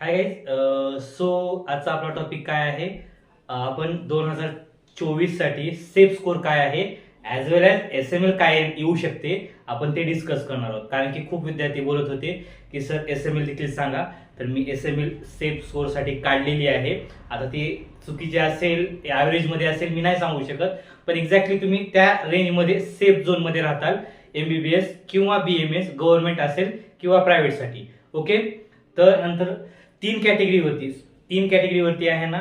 Hi guys so आजचा आपला topic काय आहे? आपण दोन हजार चोवीससाठी सेफ स्कोर काय आहे? As well as S M L काय येऊ शकते? आपण ते डिस्कस करणार आहोत. कारण की खूप विद्यार्थी बोलत होते की सर एस एम एल देखील सांगा. तर मी एस एम एल सेफ स्कोरसाठी काढलेली आहे. आता ती चुकीची असेल ॲव्हरेजमध्ये असेल मी नाही सांगू शकत. पण एक्झॅक्टली तुम्ही त्या रेंजमध्ये सेफ झोनमध्ये राहताल. एम बी बी एस किंवा बी एम एस गव्हर्नमेंट असेल किंवा प्रायव्हेटसाठी ओके तर नंतर तीन कॅटेगरीवरतीच तीन कॅटेगरीवरती आहे ना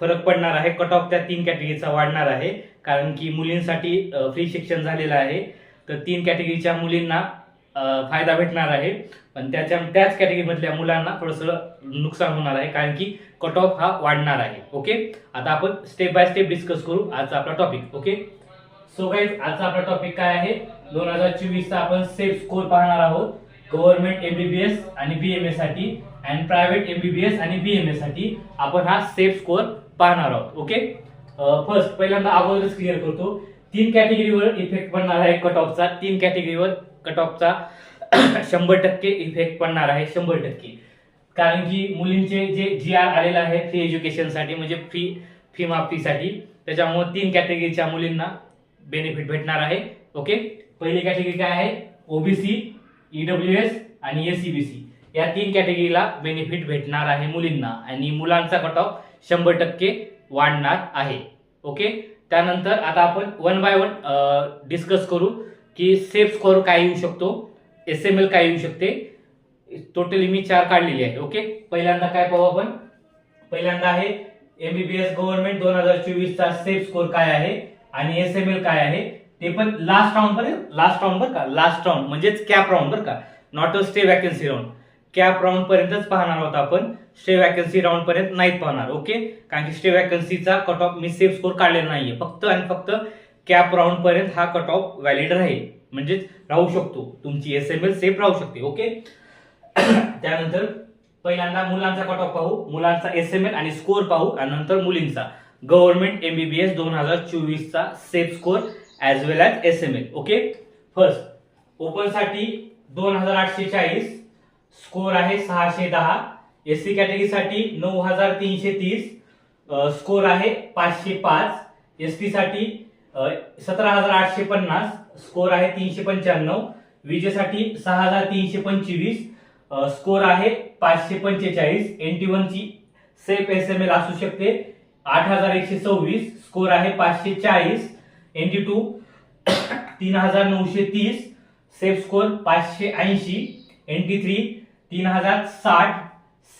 फरक पडणार आहे. कट ऑफ त्या तीन कॅटेगरीचा वाढणार आहे. कारण की मुलींसाठी फ्री शिक्षण झालेलं आहे. तर तीन कॅटेगरीच्या मुलींना फायदा भेटणार आहे. पण त्याच्या त्याच कॅटेगरीमधल्या मुलांना थोडंसं नुकसान होणार आहे. कारण की कट ऑफ हा वाढणार आहे. ओके आता आपण स्टेप बाय स्टेप डिस्कस करू आजचा आपला टॉपिक ओके सो गाईज आजचा आपला टॉपिक काय आहे? दोन हजार चोवीसचा आपण सेफ स्कोर पाहणार आहोत. गव्हर्नमेंट एमबीबीएस आणि बीएमएससाठी अँड प्रायव्हेट एमबीबीएस आणि बीएमएससाठी आपण हा सेफ स्कोअर पाहणार आहोत ओके फर्स्ट पहिल्यांदा अगोदरच क्लिअर करतो. तीन कॅटेगरीवर इफेक्ट पडणार आहे कट ऑफचा तीन कॅटेगरीवर कट ऑफचा शंभर टक्के इफेक्ट पडणार आहे शंभर टक्के. कारण की मुलींचे जे जी आर आलेलं आहे फ्री एज्युकेशनसाठी म्हणजे फी फी माफीसाठी त्याच्यामुळे तीन कॅटेगरीच्या मुलींना बेनिफिट भेटणार आहे ओके पहिली कॅटेगरी काय आहे? ओबीसी ईडब्ल्यू एस आणि एसीबीसी या तीन कॅटेगरीला बेनिफिट भेटणार आहे मुलींना. आणि मुलांचा कट ऑफ शंभर टक्के वाढणार आहे. ओके त्यानंतर आता आपण वन बाय वन डिस्कस करू की सेफ स्कोर काय येऊ शकतो एस एम एल काय येऊ शकते. टोटली मी चार काढलेली आहे. ओके पहिल्यांदा काय पाहू आपण? पहिल्यांदा आहे एमबीबीएस गव्हर्नमेंट दोन हजार चोवीसचा सेफ स्कोर काय आहे? आणि एस एम एल काय आहे? ते पण लास्ट राऊंड पर्यंत लास्ट राऊंड बरं का? लास्ट राऊंड म्हणजेच कॅप राऊंड बरं का? Not a stray vacancy round cap round पर्यंतच पाहणार आहोत आपण. स्टे वॅकन्सी राऊंड पर्यंत नाहीत पाहणार ओके कारण की स्टे वॅकन्सीचा कट ऑफ मी सेफ स्कोर काढलेला नाहीये. फक्त आणि फक्त कॅप राऊंड पर्यंत हा कट ऑफ व्हॅलिड राहील. म्हणजेच राहू शकतो. तुमची एस एम एल सेफ राहू शकते ओके त्यानंतर पहिल्यांदा मुलांचा कट ऑफ पाहू. मुलांचा एस एम एल आणि स्कोर पाहू. आणि नंतर मुलींचा. गव्हर्नमेंट एमबीबीएस दोन हजार चोवीसचा safe score as well as S M L okay first ओपनसाठी दोन हजार आठशे चाळीस. स्कोर आहे सहाशे दहा. एस सी कॅटेगरीसाठी नऊ हजार तीनशे तीस. स्कोर आहे पाचशे पाच. एस टीसाठी सतरा हजार आठशे पन्नास. स्कोर आहे तीनशे पंच्याण्णव. विजेसाठी सहा हजार तीनशे पंचवीस. स्कोर आहे पाचशे पंचेचाळीस. एन टी वनची सेफ एस एम एल असू शकते. आठ हजार एकशे सव्वीस. स्कोर आहे पाचशे चाळीस. एन टू तीन हजार नऊशे तीस सेफ स्कोर पाचशे ऐंशी एनटी थ्री तीन हजार साठ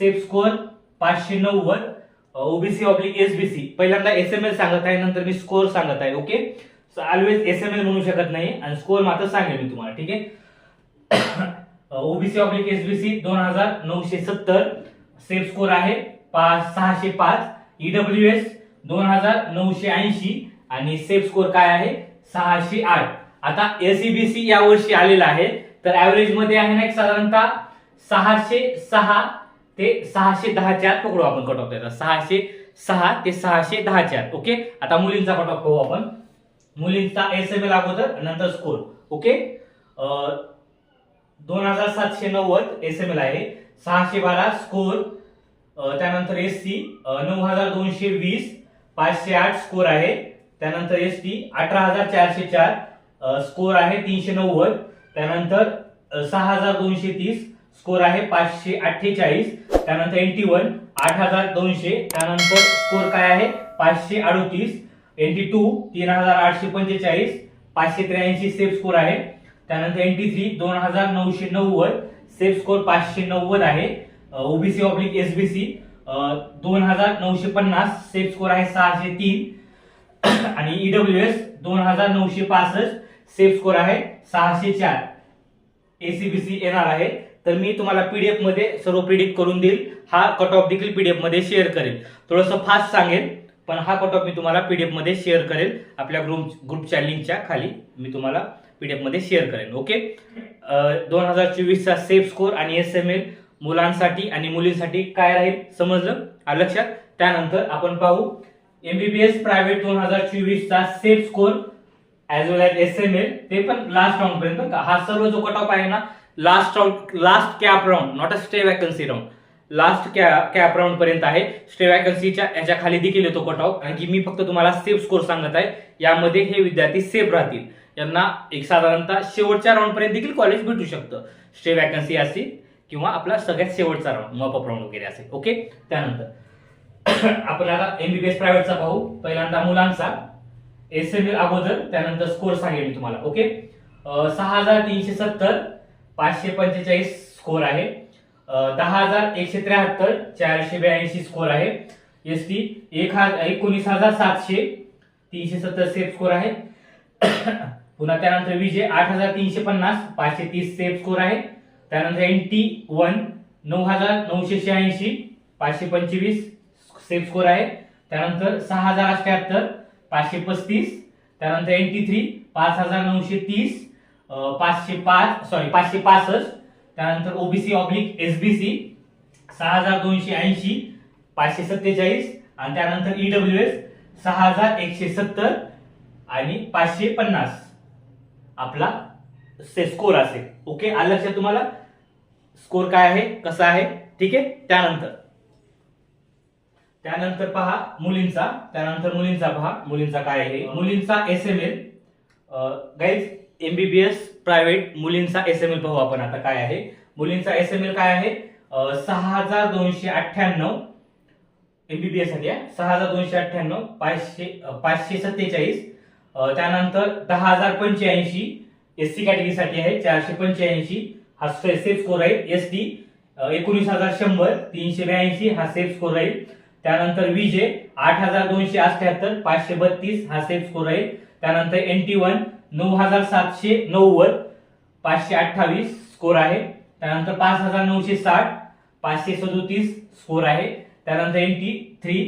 सेफ स्कोर पाचशे नव्वद ओबीसी ऑब्लिक एसबीसी पहिल्यांदा एस एम एल सांगत आहे नंतर मी स्कोर सांगत आहे okay? Always S M L म्हणू शकत नाही आणि स्कोर मात्र सांगेल मी तुम्हाला ठीक आहे? ओबीसी ऑब्लिक एसबीसी दोन हजार नऊशे सत्तर सेफ स्कोर आहे पाच सहाशे पाच ईडब्ल्यू एस दोन हजार नऊशे ऐंशी आणि सेफ स्कोर काय आहे? सहाशे आठ. आता एसीबीसी या वर्षी आलेला आहे. तर ऍव्हरेजमध्ये आहे ना एक साधारणतः सहाशे सहा ते सहाशे दहाच्या आत पकडू आपण कट ऑफ त्याचा. सहाशे सहा ते सहाशे दहाच्या आत. ओके आता मुलींचा कट ऑफ पाहू आपण. मुलींचा एस एम एल अगोदर नंतर स्कोर ओके दोन हजार सातशे नव्वद एस एम एल आहे. सहाशे बारा स्कोर त्यानंतर एस सी नऊ हजार दोनशे वीस पाचशे आठ स्कोर आहे. त्यानंतर एस टी अठरा हजार चारशे चार स्कोर आहे तीनशे नव्वद. त्यानंतर सहा हजार दोनशे तीस स्कोर आहे पाचशे अठ्ठेचाळीस. त्यानंतर एनटी वन आठ हजार दोनशे. त्यानंतर स्कोर काय आहे? पाचशे अडोतीस. एनटी टू तीन हजार आठशे पंचेचाळीस. पाचशे त्र्याऐंशी सेफ स्कोर आहे. त्यानंतर एनटी थ्री दोन हजार नऊशे नव्वद. सेफ स्कोर पाचशे नव्वद आहे. ओबीसी ऑब्लिक एसबीसी दोन हजार नऊशे पन्नास. सेफ स्कोर आहे सहाशे तीन. आणि ईडब्ल्यू एस दोन हजार नऊशे पासष्ट सेफ स्कोर आहे सहाशे चार. एसीबीसी येणार आहे. तर मी तुम्हाला पीडीएफमध्ये सर्व प्रिडिक्ट करून देईल. हा कट ऑफ देखील पीडीएफमध्ये शेअर करेल. थोडंसं फास्ट सांगेल पण हा कट ऑफ मी तुम्हाला पीडीएफमध्ये शेअर करेल. आपल्या ग्रुप ग्रुपच्या लिंकच्या खाली मी तुम्हाला पीडीएफमध्ये शेअर करेन. ओके दोन हजार चोवीसचा सेफ स्कोर आणि एस एम एल मुलांसाठी आणि मुलींसाठी काय राहील? समजलं? लक्षात? त्यानंतर आपण पाहू एमबीबीएस प्रायव्हेट दोन हजार चोवीसचा safe score as well as S M L ते पण लास्ट राऊंड पर्यंत हा सर्व जो कट ऑफ आहे ना last round last cap round not a stray vacancy round last cap round पर्यंत आहे. स्टे वॅकन्सीच्या याच्या खाली देखील येतो कट ऑफ कारण की मी फक्त तुम्हाला सेफ स्कोर सांगत आहे. यामध्ये हे विद्यार्थी सेफ राहतील. यांना एक साधारणतः शेवटच्या राऊंड पर्यंत देखील कॉलेज भेटू शकतं. स्टे वॅकन्सी असेल किंवा आपला सगळ्यात शेवटचा राऊंड मॉपअप राऊंड वगैरे असेल. ओके त्यानंतर आपण आता एमबीबीएस प्रायव्हेटचा पाहू. पहिल्यांदा मुलांचा. एस एम एल अगोदर त्यानंतर स्कोर सांगेल मी तुम्हाला ओके सहा हजार तीनशे सत्तर पाचशे पंचेचाळीस स्कोर आहे. दहा हजार एकशे त्र्याहत्तर चारशे ब्याऐंशी स्कोर आहे. एस टी एक हजार एकोणीस हजार सातशे तीनशे सत्तर सेफ स्कोर आहे. पुन्हा त्यानंतर विजय आठ हजार तीनशे पन्नास पाचशे तीस सेफ स्कोर आहे. त्यानंतर एन टी वन नऊ हजार नऊशे शहाऐंशी पाचशे पंचवीस सेफ स्कोर आहे. त्यानंतर सहा हजार अठ्याहत्तर पाचशे पस्तीस त्यानंतर एन थ्री पाच हजार नऊशे तीस पाचशे पाच सॉरी पाचशे पासष्ट त्यानंतर ओबीसी ऑब्लिक एसबीसी सहा हजार दोनशे ऐंशी पाचशे सत्तेचाळीस आणि त्यानंतर ईडब्ल्यू एस सहा हजार एकशे सत्तर आणि पाचशे पन्नास. आपला से स्कोर असेल. ओके आलं लक्षात तुम्हाला? स्कोर काय आहे? कसा आहे? ठीक आहे? त्यानंतर. त्यानंतर पहा मुलींचा त्यानंतर मुलींचा पहा मुलींचा काय आहे? मुलींचा S M L guys MBBS private मुलींचा एस एम एल पाहू आपण आता काय आहे. मुलींचा एस एम एल काय आहे? सहा हजार दोनशे अठ्ठ्याण्णव एमबीबीएससाठी आहे. सहा हजार दोनशे अठ्ठ्याण्णव पाचशे पाचशे सत्तेचाळीस. त्यानंतर दहा हजार पंच्याऐंशी एस सी कॅटेगरीसाठी आहे. चारशे पंच्याऐंशी. हा सेफ स्कोर आहे एस टी एकोणीस हजार शंभर. तीनशे ब्याऐंशी. हा सेफ स्कोर राहील. त्यानंतर विजे आठ हजार दोनशे अठ्याहत्तर पाचशे बत्तीस हा सेफ स्कोर आहे. त्यानंतर एन टी वन नऊ हजार सातशे नव्वद पाचशे अठ्ठावीस स्कोर आहे. त्यानंतर पाच हजार नऊशे साठ पाचशे सदोतीस स्कोर आहे. त्यानंतर एन टी थ्री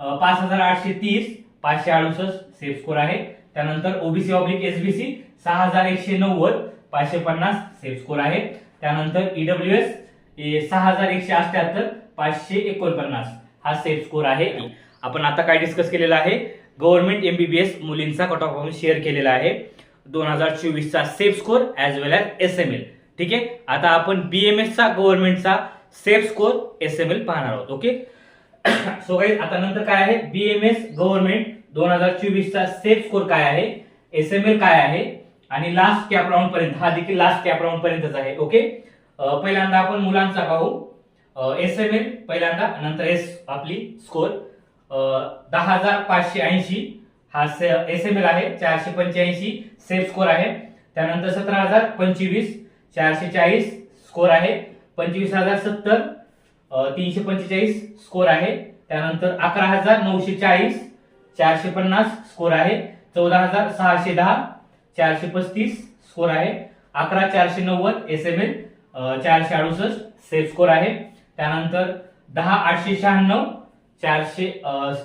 पाच हजार आठशे तीस पाचशे अडुसष्ट सेफ स्कोर आहे. त्यानंतर ओबीसी ऑब्लिक एसबीसी सहा हजार एकशे नव्वद पाचशे पन्नास सेफ स्कोर आहे. त्यानंतर ईडब्ल्यू एस सहा हजार एकशे अठ्याहत्तर पाचशे एकोणपन्नास. हा सेफ स्कोर आहे. आपण आता काय डिस्कस केलेला आहे? गव्हर्नमेंट एमबीबीएस मुलींचा कट ऑफ आपण शेअर केलेला आहे. दोन हजार चोवीसचा safe score as well as S M L ठीक आहे? आता आपण बीएमएसचा गव्हर्नमेंटचा safe score S M L पाहणार आहोत. ओके सो गाईज आता नंतर काय आहे? बीएमएस गव्हर्नमेंट दोन हजार चोवीसचा सेफ स्कोर काय आहे? एस एम एल काय आहे? आणि लास्ट कॅप राऊंड पर्यंत हा देखील लास्ट कॅप राऊंड पर्यंतच आहे. ओके पहिल्यांदा आपण मुलांचा पाहू. एस एम एल पहिल्यांदा नंतर एस आपली स्कोर दहा हजार पाचशे ऐंशी हा से एस एम एल आहे चारशे पंच्याऐंशी सेफ स्कोर आहे. त्यानंतर सतरा हजार पंचवीस चारशे चाळीस स्कोर आहे. पंचवीस हजार सत्तर तीनशे पंचेचाळीस स्कोर आहे. त्यानंतर अकरा हजार नऊशे चाळीस चारशे पन्नास स्कोर आहे. चौदा हजार सहाशे दहा चारशे पस्तीस स्कोर आहे. अकरा चारशे नव्वद एस एम एल चारशे अडुसष्ट सेफ स्कोर आहे. त्यानंतर दहा आठशे शहाण्णव चारशे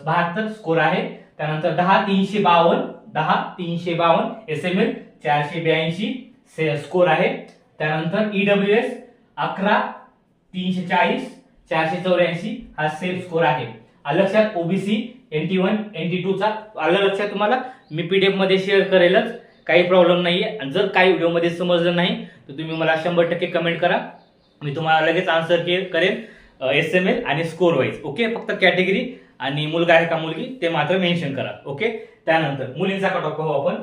बहात्तर स्कोर आहे. त्यानंतर दहा तीनशे बावन्न दहा तीनशे बावन्न एस एम एल चारशे ब्याऐंशी स्कोर आहे. त्यानंतर ईडब्ल्यू एस अकरा तीनशे चाळीस चारशे चौऱ्याऐंशी हा सेम स्कोर आहे. लक्षात? OBC N T one N T two चा? आलं लक्षात तुम्हाला? मी पीडीएफमध्ये शेअर करेलच. काही प्रॉब्लेम नाहीये. आणि जर काही व्हिडिओमध्ये समजलं नाही तर तुम्ही मला शंभर टक्के कमेंट करा. मी तुम्हाला लगेच आन्सर के करेन एस एम एल आणि स्कोर वाईज ओके फक्त कॅटेगरी आणि मुलगा आहे का मुलगी ते मात्र मेन्शन करा ओके त्यानंतर मुलींचा कट ऑफ पाहू आपण.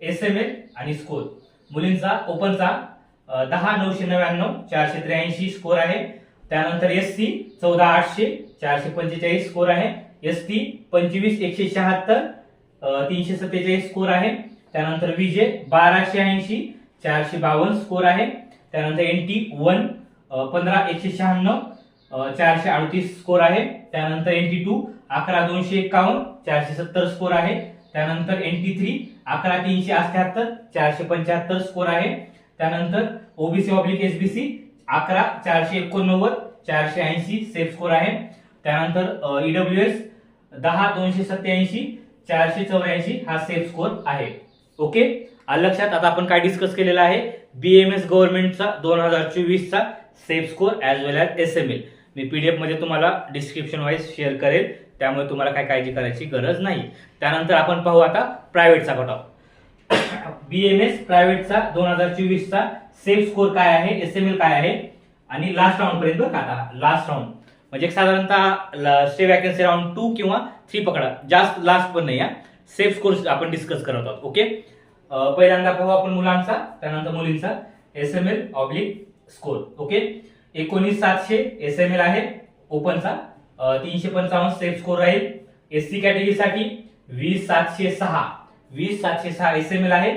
एस एम एल आणि स्कोर मुलींचा ओपनचा दहा नऊशे नव्याण्णव चारशे त्र्याऐंशी स्कोर आहे. त्यानंतर एस सी चौदा आठशे चारशे पंचेचाळीस स्कोर आहे. एस टी पंचवीस एकशे शहात्तर तीनशे सत्तेचाळीस स्कोर आहे. त्यानंतर विजय बाराशे ऐंशी चारशे बावन्न स्कोर आहे. त्यानंतर एन टी वन पंधरा एकशे शहाण्णव चारशे अडतीस स्कोर आहे. त्यानंतर एन टी टू अकरा दोनशे एकावन्न चारशे सत्तर स्कोर आहे. त्यानंतर एन टी थ्री अकरा तीनशे अठ्याहत्तर चारशे पंच्याहत्तर स्कोर आहे. त्यानंतर ओबीसी ऑब्लिक एसबीसी अकरा चारशे एकोणनव्वद चारशे ऐंशी सेफ स्कोर आहे. त्यानंतर ईडब्ल्यू एस दहा दोनशे सत्याऐंशी चारशे चौऱ्याऐंशी हा सेफ स्कोर आहे. ओके? लक्षात आता आपण काय डिस्कस केलेलं आहे? बीएमएस गव्हर्नमेंटचा दोन हजार चोवीसचा safe score as well as S M L मी पी डी मध्ये तुम्हाला डिस्क्रिप्शन वाईज शेअर करेल. त्यामुळे तुम्हाला काय काळजी करायची गरज नाही. त्यानंतर आपण पाहू आता प्रायव्हेटचा कट ऑफ एस प्रायव्हेटचा दोन हजार चोवीसचा सेफ स्कोर काय आहे? एस एम एल काय आहे? आणि लास्ट राऊंडपर्यंत बरं का आता लास्ट राऊंड म्हणजे साधारणतः स्टे वॅकन्सी राऊंड टू किंवा थ्री पकडा. जास्त लास्ट पण नाही या सेफ स्कोर आपण डिस्कस करत आहोत ओके पहिल्यांदा पाहू आपण मुलांचा त्यानंतर मुलींचा S M L oblique score okay एकोणीस सातशे एस एम एल आहे ओपनचा तीनशे पंचावन्न सेफ स्कोर राहील. एस सी कॅटेगरीसाठी वीस सातशे सहा वीस सातशे सहा एस एम एल आहे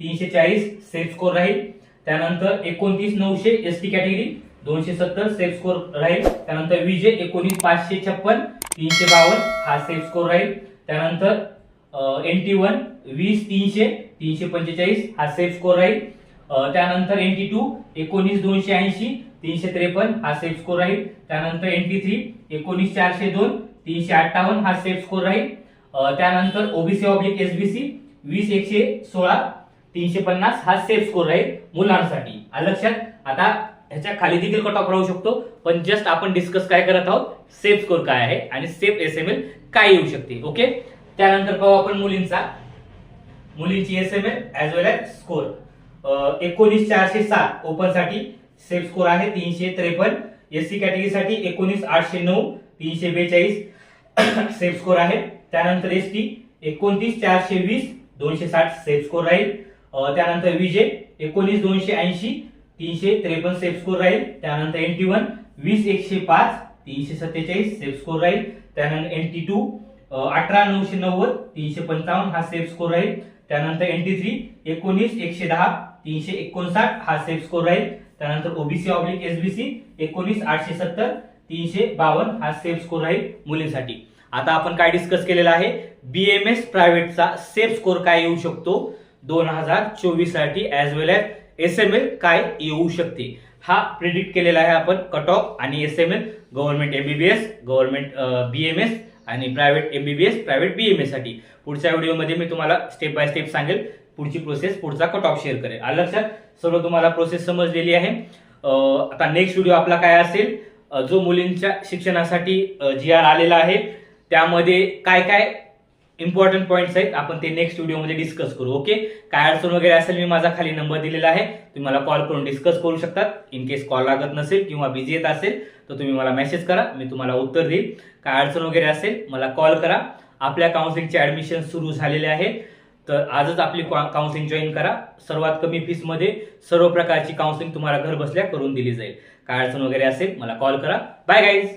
तीनशे चाळीस सेफ स्कोर राहील. त्यानंतर एकोणतीस नऊशे एस टी कॅटेगरी दोनशे सत्तर सेफ स्कोर राहील. त्यानंतर विजय एकोणीस पाचशे छप्पन तीनशे बावन्न हा सेफ स्कोर राहील. त्यानंतर एन टी वन वीस तीनशे तीनशे पंचेचाळीस हा सेफ स्कोर राहील. त्यानंतर एन टी टू एकोणीस दोनशे ऐंशी तीनशे त्रेपन्न हा सेफ स्कोर राहील. त्यानंतर एन टी थ्री एकोणीस चारशे दोन तीनशे अठ्ठावन्न हा सेफ स्कोर राहील. त्यानंतर ओबीसी ऑब्लिक एसबीसी वीस एकशे सोळा तीनशे पन्नास हा सेफ स्कोर राहील मुलांसाठी. लक्षात? आता ह्याच्या खाली देखील कट ऑफ राहू शकतो पण जस्ट आपण डिस्कस काय करत आहोत? सेफ स्कोर काय आहे? आणि सेफ एस एम एल काय येऊ शकते? ओके त्यानंतर पाहू आपण मुलींचा. मुलींची S M L as well as score एकोणीस चारशे सात ओपन साठी सेफ़ स्कोर आहे तीनशे त्रेपन्न. एस सी कॅटेगरीसाठी एकोणीस आठशे नऊ तीनशे बेचाळीस. सेफ़ स्कोर आहे. एस टी एकोणतीस चारशे वीस दोनशे साठ सेफ़ स्कोर राहील. अ, त्यानंतर विजय एकोणीस दोनशे ऐंशी तीनशे त्रेपन्न सेफ़ स्कोर त्यानंतर एन टी वन वीस एकशे पाच तीनशे सत्तेचाळीस सेफ़ स्कोर त्यानंतर एन टी टू अठरा नऊशे नव्वद तीनशे पंचावन्न हा सेफ स्कोर राहील. त्यानंतर एनटी थ्री एकोणीस एकशे दहा तीनशे एकोणसाठ हा सेफ स्कोर राहील. त्यानंतर ओबीसी ऑब्लिक एसबीसी एकोणीस आठशे सत्तर तीनशे बावन्न हा सेफ स्कोर राहील मुलींसाठी. आता आपण काय डिस्कस केलेला आहे? बीएमएस प्रायव्हेटचा सेफ स्कोर काय येऊ शकतो? दोन हजार चोवीससाठी as well as S M L काय येऊ शकते? हा प्रिडिक्ट केलेला आहे आपण कट ऑफ आणि S M L government MBBS government BMS आणि प्रायव्हेट एमबीबीएस प्रायव्हेट एम एसाठी पुढच्या व्हिडिओमध्ये मी तुम्हाला स्टेप बाय स्टेप सांगेल. पुढची प्रोसेस पुढचा कट ऑफ शेअर करेल. आलं लक्षात? सर्व तुम्हाला प्रोसेस समजलेली आहे. आता नेक्स्ट व्हिडिओ आपला काय असेल? जो मुलींच्या शिक्षणासाठी जी आर आलेला आहे. त्यामध्ये काय काय इम्पॉर्टंट पॉईंट्स आहेत. आपण ते नेक्स्ट व्हिडिओमध्ये डिस्कस करू ओके काय अडचण वगैरे असेल मी माझा खाली नंबर दिलेला आहे. तुम्ही मला कॉल करून डिस्कस करू शकतात. इन केस कॉल लागत नसेल किंवा बिझी येत असेल तर तुम्ही मला मेसेज करा. मी तुम्हाला उत्तर देईल. काय अडचण वगैरे असेल मला कॉल करा. आपल्या काउन्सिलिंगचे ॲडमिशन सुरू झालेले आहेत तर आजच आपली काउन्सिलिंग जॉईन करा. सर्वात कमी फीसमध्ये सर्व प्रकारची काउन्सिलिंग तुम्हाला घर बसल्या करून दिली जाईल. काय अडचण वगैरे असेल मला कॉल करा. Bye guys